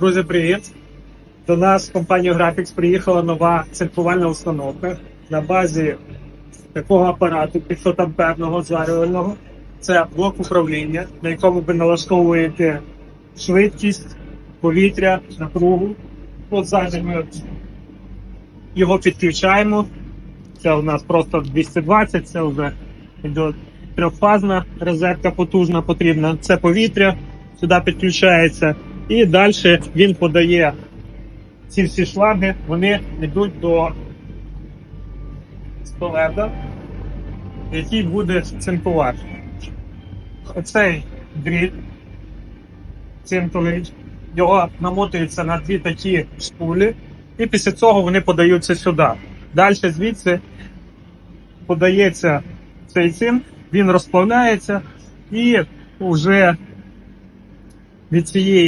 Друзі, привіт! До нас в компанію Graphics приїхала нова цинкувальна установка на базі такого апарату 500 амперного зварювального. Це блок управління, на якому ви налаштовуєте швидкість, повітря, напругу. От зараз ми його підключаємо. Це у нас просто 220, це вже трьохфазна розетка потужна потрібна. Це повітря, сюди підключається. І далі він подає ці всі шланги, вони йдуть до столеда, який буде цинкувати. Оцей дріт цинковий, його намотується на дві такі шпулі, і після цього вони подаються сюди. Далі звідси подається цей цинк, він розплавляється і вже від цієї